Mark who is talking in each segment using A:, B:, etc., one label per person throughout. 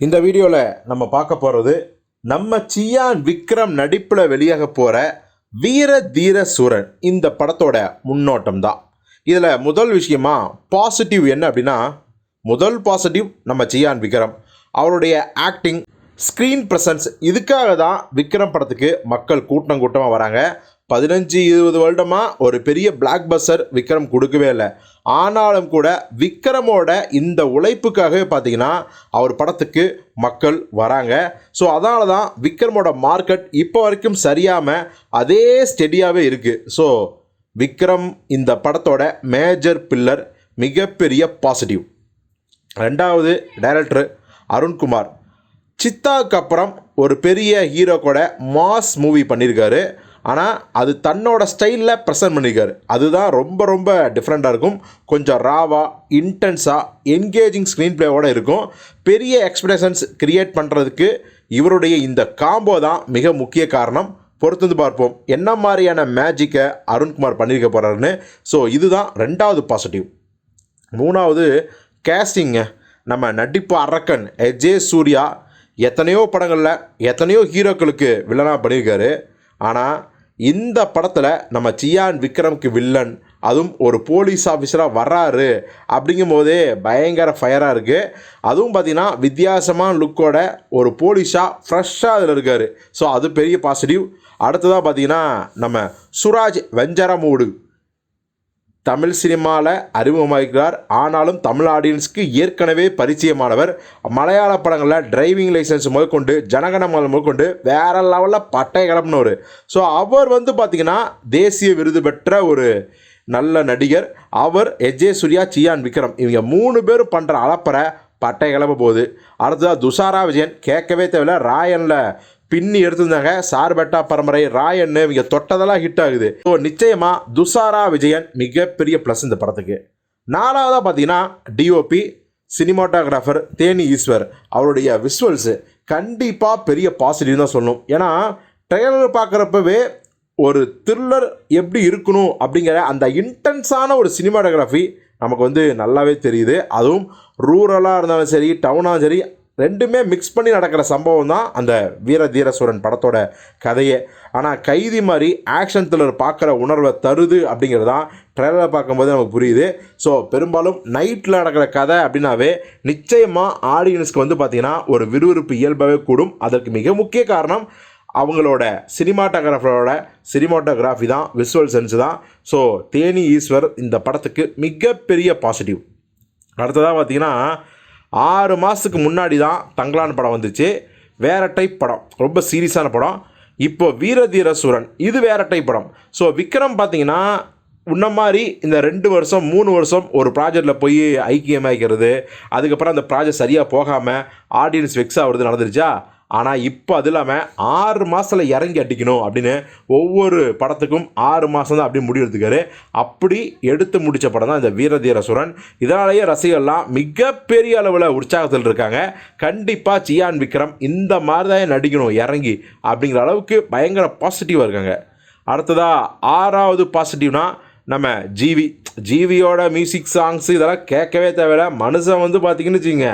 A: இந்த வீடியோவில் நம்ம பார்க்க போகிறது நம்ம சியான் விக்ரம் நடிப்பில் வெளியாக போகிற வீர தீர சூரன் இந்த படத்தோட முன்னோட்டம் தான் இதில் முதல் விஷயமா பாசிட்டிவ் என்ன அப்படின்னா முதல் பாசிட்டிவ் நம்ம சியான் விக்ரம். அவருடைய ஆக்டிங் ஸ்க்ரீன் ப்ரெசன்ஸ் இதுக்காக தான் விக்ரம் படத்துக்கு மக்கள் கூட்டம் கூட்டமாக வராங்க. பதினஞ்சு இருபது வருடமாக ஒரு பெரிய பிளாக் பஸ்டர் விக்ரம் கொடுக்கவே இல்லை. ஆனாலும் கூட விக்ரமோட இந்த உழைப்புக்காகவே பார்த்தீங்கன்னா அவர் படத்துக்கு மக்கள் வராங்க. ஸோ அதனால தான் விக்ரமோட மார்க்கெட் இப்போ வரைக்கும் சரியாமல் அதே ஸ்டெடியாகவே இருக்குது ஸோ விக்ரம் இந்த படத்தோட மேஜர் பில்லர் மிகப்பெரிய பாசிட்டிவ் ரெண்டாவது டைரக்டர் அருண்குமார். சித்தாவுக்கு அப்புறம் ஒரு பெரிய ஹீரோ கூட மாஸ் மூவி பண்ணியிருக்காரு ஆனால் அது தன்னோட ஸ்டைலில் ப்ரெசன்ட் பண்ணியிருக்காரு அதுதான் ரொம்ப ரொம்ப டிஃப்ரெண்ட்டாக இருக்கும். கொஞ்சம் ராவாக இன்டென்ஸாக என்கேஜிங் ஸ்க்ரீன் பிளேவோடு இருக்கும். பெரிய எக்ஸ்பெக்டேஷன்ஸ் க்ரியேட் பண்ணுறதுக்கு இவருடைய இந்த காம்போ தான் மிக முக்கிய காரணம். பொறுத்து வந்து பார்ப்போம். என்ன மாதிரியான மேஜிக்கை அருண்குமார் பண்ணியிருக்க போகிறாருன்னு ஸோ இதுதான் ரெண்டாவது பாசிட்டிவ் மூணாவது கேஸ்டிங்க நம்ம நடிப்பு அரக்கன் எஜே சூர்யா எத்தனையோ படங்களில் எத்தனையோ ஹீரோக்களுக்கு வில்லனாக பண்ணியிருக்காரு ஆனால் இந்த படத்தில் நம்ம சியான் விக்ரம்க்கு வில்லன் அதுவும் ஒரு போலீஸ் ஆஃபீஸராக வர்றாரு அப்படிங்கும் போதே பயங்கர ஃபயராக இருக்குது அதுவும் பார்த்திங்கன்னா வித்தியாசமான லுக்கோட ஒரு போலீஸாக ஃப்ரெஷ்ஷாக அதில் இருக்கார். ஸோ அது பெரிய பாசிட்டிவ் அடுத்ததாக பார்த்தீங்கன்னா நம்ம சுராஜ் வெஞ்சரமூடு. தமிழ் சினிமாவில் அறிமுகமாகிறார் ஆனாலும் தமிழ் ஆடியன்ஸ்க்கு ஏற்கனவே பரிச்சயமானவர். மலையாள படங்களில் டிரைவிங் லைசன்ஸ் முதற்கொண்டு ஜனகணமன முதற்கொண்டு வேற லெவலில் பட்டை கிளம்பினவர் ஸோ அவர் வந்து பார்த்திங்கன்னா தேசிய விருது பெற்ற ஒரு நல்ல நடிகர். அவர் எஜே சூர்யா சியான் விக்ரம் இவங்க மூணு பேரும் பண்ணுற அளப்பறை பட்டை கிளம்ப போகுது. அடுத்ததாக துஷாரா விஜயன். கேட்கவே தேவையில்ல. ராயனில் பின்னி எடுத்திருந்தாங்க. சார்பட்டா பரம்பரை ராயன்னு இவங்க தொட்டதெல்லாம் ஹிட் ஆகுது. ஸோ நிச்சயமாக துஷாரா விஜயன் மிகப்பெரிய ப்ளஸ் இந்த படத்துக்கு. நாலாவதாக பார்த்தீங்கன்னா டிஓபி சினிமாட்டோகிராஃபர் தேனி ஈஸ்வர் அவருடைய விஷுவல்ஸு கண்டிப்பாக பெரிய பாசிட்டிவ் தான் சொல்லணும். ஏன்னா ட்ரெய்லர் பார்க்குறப்பவே ஒரு த்ரில்லர் எப்படி இருக்கணும் அப்படிங்கிற அந்த இன்டென்ஸான ஒரு சினிமாட்டோகிராஃபி நமக்கு வந்து நல்லாவே தெரியுது. அதுவும் ரூரலாக இருந்தாலும் சரி டவுனாக சரி ரெண்டுமே மிக்ஸ் பண்ணி நடக்கிற சம்பவம் தான் அந்த வீர தீரசூரன் படத்தோட கதையே. ஆனால் கைதி மாதிரி ஆக்ஷன் த்ரில்லர் பார்க்குற உணர்வை தருது அப்படிங்கிறது தான் ட்ரெய்லரை பார்க்கும்போது நமக்கு புரியுது. ஸோ பெரும்பாலும் நைட்டில் நடக்கிற கதை அப்படின்னாவே நிச்சயமாக ஆடியன்ஸ்க்கு வந்து பார்த்திங்கன்னா ஒரு விறுவிறுப்பு இயல்பாகவே கூடும். அதற்கு மிக முக்கிய காரணம் அவங்களோட சினிமாட்டோகிராஃபரோட சினிமாட்டோகிராஃபி தான் விசுவல் சென்ஸ் தான். ஸோ தேனி ஈஸ்வர் இந்த படத்துக்கு மிகப்பெரிய பாசிட்டிவ் அடுத்ததாக பார்த்தீங்கன்னா ஆறு மாதத்துக்கு முன்னாடி தான் தங்கலான் படம் வந்துச்சு. வேற டைப் படம். ரொம்ப சீரியஸான படம். இப்போ வீரதீர சூரன் இது வேற டைப் படம். ஸோ விக்ரம் பார்த்தீங்கன்னா உன்ன மாதிரி இந்த ரெண்டு வருஷம் மூணு வருஷம் ஒரு ப்ராஜெக்டில் போய் ஐக்கியமாக்கிறது அதுக்கப்புறம் அந்த ப்ராஜெக்ட் சரியாக போகாமல் ஆடியன்ஸ் வெக்ஸ் ஆகிறது நடந்துருச்சா? ஆனால் இப்போ அது இல்லாமல் ஆறு மாதத்தில் இறங்கி அடிக்கணும் அப்படின்னு ஒவ்வொரு படத்துக்கும் ஆறு மாதம் தான் அப்படி முடிவெடுத்துக்காரு அப்படி எடுத்து முடித்த படம் தான் இந்த வீரதீரசுரன் இதனாலேயே ரசிகர்லாம் மிகப்பெரிய அளவில் உற்சாகத்தில் இருக்காங்க. கண்டிப்பாக சியான் விக்ரம் இந்த மாதிரி தான் நடிக்கணும் இறங்கி அப்படிங்கிற அளவுக்கு பயங்கர பாசிட்டிவாக இருக்காங்க. அடுத்ததாக ஆறாவது பாசிட்டிவ்னால் நம்ம ஜிவி ஜிவியோட மியூசிக் சாங்ஸ் இதெல்லாம் கேட்கவே தேவையில்ல. மனுஷன் வந்து பார்த்திங்கன்னு வச்சுங்க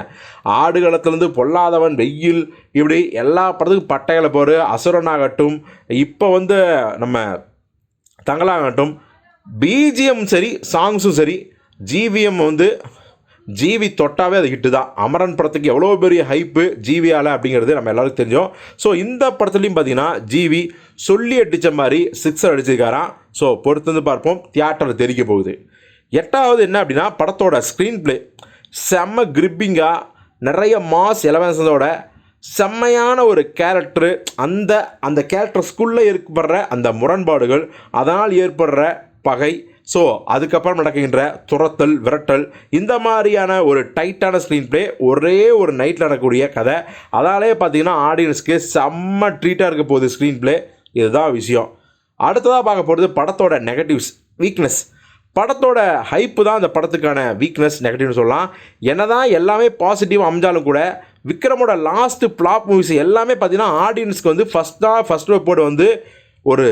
A: ஆடுகளத்துலேருந்து பொல்லாதவன் வெயில் இப்படி எல்லா படத்துக்கும் பட்டைகளை போகிற அசுரனாகட்டும் இப்போ வந்து நம்ம தங்கலாகட்டும் பிஜிஎம் சரி சாங்ஸும் சரி ஜிவிஎம் வந்து ஜிவி தொட்டாவே அது ஹிட்டு தான். அமரன் படத்துக்கு எவ்வளோ பெரிய ஹைப்பு ஜிவியால் அப்படிங்கிறது நம்ம எல்லாருக்கும் தெரிஞ்சோம். ஸோ இந்த படத்துலையும் பார்த்தீங்கன்னா ஜிவி சொல்லி அடித்த மாதிரி சிக்ஸர் அடிச்சிருக்காராம். ஸோ பொறுத்து வந்து பார்ப்போம். தியேட்டரில் தெரிக்க போகுது. எட்டாவது என்ன அப்படின்னா படத்தோட ஸ்க்ரீன் ப்ளே செம்ம கிரிப்பிங்காக நிறைய மாஸ் எலவன்ஸோட செம்மையான ஒரு கேரக்டரு அந்த அந்த கேரக்டர்ஸ்குள்ளே ஏற்படுற அந்த முரண்பாடுகள் அதனால் ஏற்படுற பகை. ஸோ அதுக்கப்புறம் நடக்கின்ற துரத்தல் விரட்டல் இந்த மாதிரியான ஒரு டைட்டான ஸ்க்ரீன் ப்ளே ஒரே ஒரு நைட்டில் நடக்கக்கூடிய கதை. அதாலே பார்த்தீங்கன்னா ஆடியன்ஸ்க்கு செம்ம ட்ரீட்டாக இருக்க போகுது ஸ்க்ரீன் ப்ளே இதுதான் விஷயம். அடுத்ததாக பார்க்க போகிறது படத்தோட நெகட்டிவ்ஸ் வீக்னஸ் படத்தோட ஹைப்பு தான் அந்த படத்துக்கான வீக்னஸ் நெகட்டிவ்னு சொல்லலாம். என்ன தான் எல்லாமே பாசிட்டிவ் அமைஞ்சாலும் கூட விக்ரமோட லாஸ்ட்டு ஃப்ளாப் மூவிஸ் எல்லாமே பார்த்தீங்கன்னா ஆடியன்ஸ்க்கு வந்து ஃபஸ்ட்டாக ஃபஸ்ட் போர்டு வந்து ஒரு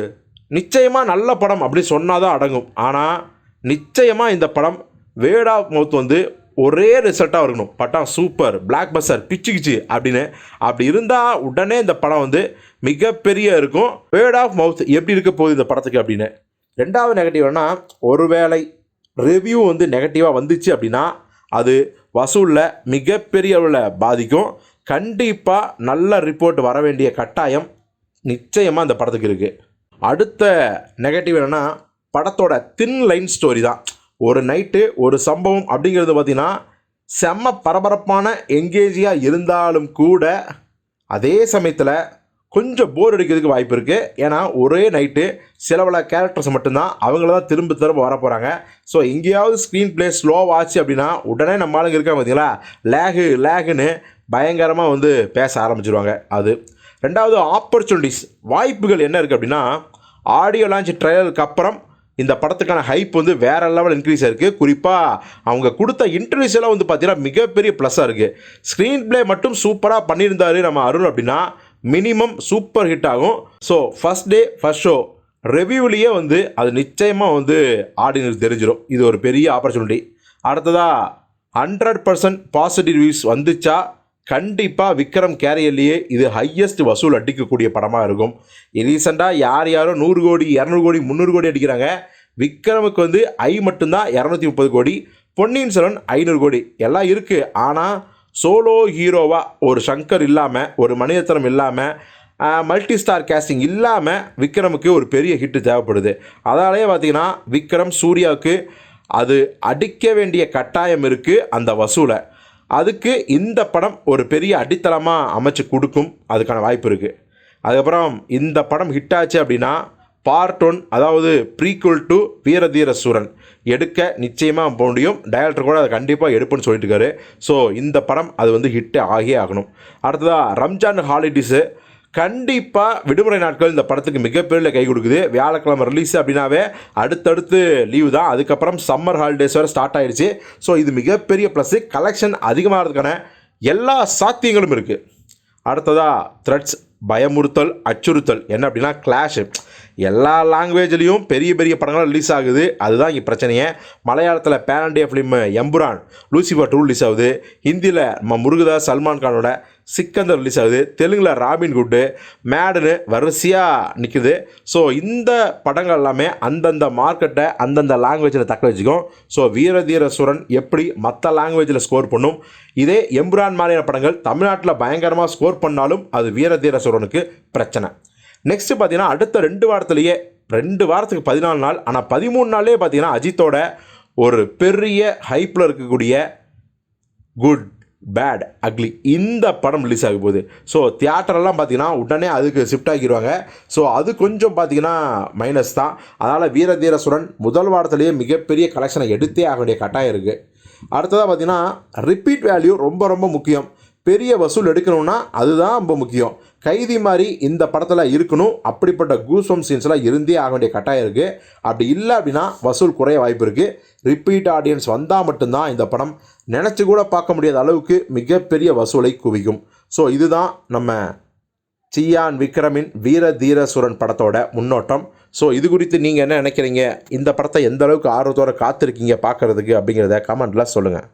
A: நிச்சயமாக நல்ல படம் அப்படின்னு சொன்னால் தான் அடங்கும். ஆனால் நிச்சயமாக இந்த படம் வேர்ட் ஆஃப் மவுத் வந்து ஒரே ரிசல்ட்டாக இருக்கணும். படம் சூப்பர் பிளாக் பஸ்டர் பிச்சு கிச்சு அப்படின்னு. அப்படி இருந்தால் உடனே இந்த படம் வந்து மிகப்பெரிய இருக்கும். வேர்ட் ஆஃப் மவுத் எப்படி இருக்க போகுது இந்த படத்துக்கு அப்படின்னு. ரெண்டாவது நெகட்டிவ்னா ஒருவேளை ரிவ்யூ வந்து நெகட்டிவாக வந்துச்சு அப்படின்னா அது வசூலில் மிகப்பெரிய அளவில் பாதிக்கும். கண்டிப்பாக நல்ல ரிப்போர்ட் வர வேண்டிய கட்டாயம் நிச்சயமாக இந்த படத்துக்கு இருக்குது அடுத்த நெகட்டிவ் என்னென்னா படத்தோட தின் லைன் ஸ்டோரி தான். ஒரு நைட்டு ஒரு சம்பவம் அப்படிங்கிறது பார்த்திங்கன்னா செம்ம பரபரப்பான எங்கேஜியாக இருந்தாலும் கூட அதே சமயத்தில் கொஞ்சம் போர் அடிக்கிறதுக்கு வாய்ப்பு இருக்குது ஏன்னா ஒரே நைட்டு சில பல கேரக்டர்ஸ் மட்டும்தான் அவங்கள தான் திரும்ப திரும்ப வர போகிறாங்க ஸோ எங்கேயாவது ஸ்க்ரீன் ப்ளே ஸ்லோவாச்சு அப்படின்னா உடனே நம்ம ஆளுங்க இருக்காங்க பார்த்தீங்களா? லேகு லேகுன்னு பயங்கரமாக வந்து பேச ஆரம்பிச்சிருவாங்க. அது ரெண்டாவது ஆப்பர்ச்சுனிட்டிஸ் வாய்ப்புகள் என்ன இருக்குது அப்படின்னா ஆடியோ லான்ச் ட்ரையலுக்கு அப்புறம் இந்த படத்துக்கான ஹைப் வந்து வேறு லெவல் இன்க்ரீஸ் ஆயிருக்கு. குறிப்பாக அவங்க கொடுத்த இன்டர்வியூஸ் எல்லாம் வந்து பார்த்தீங்கன்னா மிகப்பெரிய ப்ளஸ்ஸாக இருக்குது ஸ்க்ரீன் ப்ளே மட்டும் சூப்பராக பண்ணியிருந்தாரு நம்ம அருள் அப்படின்னா மினிமம் சூப்பர் ஹிட் ஆகும். So first day first show ரிவ்யூவிலேயே வந்து அது நிச்சயமாக வந்து ஆடியன்ஸ் தெரிஞ்சிடும் இது ஒரு பெரிய ஆப்பர்ச்சுனிட்டி அடுத்ததாக ஹண்ட்ரட் பர்சன்ட் பாசிட்டிவ் ரிவ்யூஸ் வந்துச்சா? கண்டிப்பாக விக்ரம் கேரியர்லேயே இது ஹையஸ்ட் வசூல் அடிக்கக்கூடிய படமாக இருக்கும். ரீசெண்டாக யார் யாரோ நூறு கோடி இரநூறு கோடி முந்நூறு கோடி அடிக்கிறாங்க. விக்ரமுக்கு வந்து ஐ மட்டும்தான் இரநூத்தி முப்பது கோடி பொன்னியின் செல்வன் ஐநூறு கோடி. எல்லாம் இருக்குது ஆனால் சோலோ ஹீரோவாக ஒரு சங்கர் இல்லாமல் ஒரு மனிதத்தனம் இல்லாமல் மல்டி ஸ்டார் கேஸ்டிங் இல்லாமல் விக்ரமுக்கு ஒரு பெரிய ஹிட்டு தேவைப்படுது. அதாலேயே பார்த்திங்கன்னா விக்ரம் சூர்யாவுக்கு அது அடிக்க வேண்டிய கட்டாயம் இருக்குது அந்த வசூலை. அதுக்கு இந்த படம் ஒரு பெரிய அடித்தளமாக அமைச்சு கொடுக்கும். அதுக்கான வாய்ப்பு இருக்குது அதுக்கப்புறம் இந்த படம் ஹிட் ஆச்சு அப்படின்னா பார்ட் ஒன் அதாவது ப்ரீக்குவல் டு வீரதீர சூரன் எடுக்க நிச்சயமாக போக முடியும். டைரக்டர் கூட அதை கண்டிப்பாக எடுப்புன்னு சொல்லிட்டு இருக்காரு. ஸோ இந்த படம் அது வந்து ஹிட்டே ஆகியே ஆகணும். அடுத்ததாக ரம்ஜான் ஹாலிடேஸு கண்டிப்பாக விடுமுறை நாட்கள் இந்த படத்துக்கு மிகப்பெரிய கை கொடுக்குது. வியாழக்கிழமை ரிலீஸ் அப்படின்னாவே அடுத்தடுத்து லீவு தான். அதுக்கப்புறம் சம்மர் ஹாலிடேஸ் வேறு ஸ்டார்ட் ஆயிடுச்சு ஸோ இது மிகப்பெரிய ப்ளஸ்ஸு கலெக்ஷன் அதிகமாகிறதுக்கான எல்லா சாத்தியங்களும் இருக்குது அடுத்ததாக த்ரெட்ஸ் பயமுறுத்தல் அச்சுறுத்தல். என்ன அப்படின்னா கிளாஷு எல்லா லாங்குவேஜ்லேயும் பெரிய பெரிய படங்கள் ரிலீஸ் ஆகுது. அதுதான் இங்கே பிரச்சனையே. மலையாளத்தில் pan India film Empuraan Lucifer two release ஆகுது. ஹிந்தியில் நம்ம முருகதாஸ் சல்மான் கானோட சிக்கந்தர் ரிலீஸ் ஆகுது. தெலுங்கில் ராபின் குட்டு மேடுன்னு வரிசையாக நிற்குது ஸோ இந்த படங்கள் எல்லாமே அந்தந்த மார்க்கெட்டை அந்தந்த லாங்குவேஜில் தக்க வச்சுக்கும். ஸோ வீரதீர சுரன் எப்படி மற்ற லாங்குவேஜில் ஸ்கோர் பண்ணும்? இதே எம்புரான் மாதிரியான படங்கள் தமிழ்நாட்டில் பயங்கரமாக ஸ்கோர் பண்ணாலும் அது வீரதீர சுரனுக்கு பிரச்சனை. நெக்ஸ்ட்டு பார்த்தீங்கன்னா அடுத்த ரெண்டு வாரத்துலேயே ரெண்டு வாரத்துக்கு பதினாலு நாள் ஆனால் பதிமூணு நாள்லேயே பார்த்தீங்கன்னா அஜித்தோட ஒரு பெரிய ஹைப்பில் இருக்கக்கூடிய குட் பேட் அக்லி இந்த படம் ரிலீஸ் ஆக போகுது. ஸோ தியேட்டரெல்லாம் பார்த்தீங்கன்னா உடனே அதுக்கு ஷிஃப்ட் ஆக்கிடுவாங்க ஸோ அது கொஞ்சம் பார்த்தீங்கன்னா மைனஸ் தான். அதனால் வீரதீரசுரன் முதல் வாரத்துலேயே மிகப்பெரிய கலெக்ஷனை எடுத்தே ஆக வேண்டிய கட்டாயம் இருக்குது அடுத்ததாக பார்த்தீங்கன்னா ரிப்பீட் வேல்யூ ரொம்ப ரொம்ப முக்கியம். பெரிய வசூல் எடுக்கணும்னா அதுதான் ரொம்ப முக்கியம். கைதி மாதிரி இந்த படத்தில் இருக்கணும். அப்படிப்பட்ட கூஸ்வம் சீன்ஸ்லாம் இருந்தே ஆக வேண்டிய கட்டாயம் இருக்குது அப்படி இல்லை அப்படின்னா வசூல் குறைய வாய்ப்பு இருக்குது ரிப்பீட் ஆடியன்ஸ் வந்தால் மட்டும்தான் இந்த படம். நினச்சி கூட பார்க்க முடியாத அளவுக்கு மிகப்பெரிய வசூலை குவிக்கும். ஸோ இதுதான் நம்ம சியான் விக்ரமின் வீர தீரசுரன் படத்தோட முன்னோட்டம். ஸோ இது குறித்து நீங்கள் என்ன நினைக்கிறீங்க? இந்த படத்தை எந்த அளவுக்கு ஆர்வத்தோட காத்திருக்கீங்க பார்க்குறதுக்கு அப்படிங்கிறத கமெண்ட்டில் சொல்லுங்கள்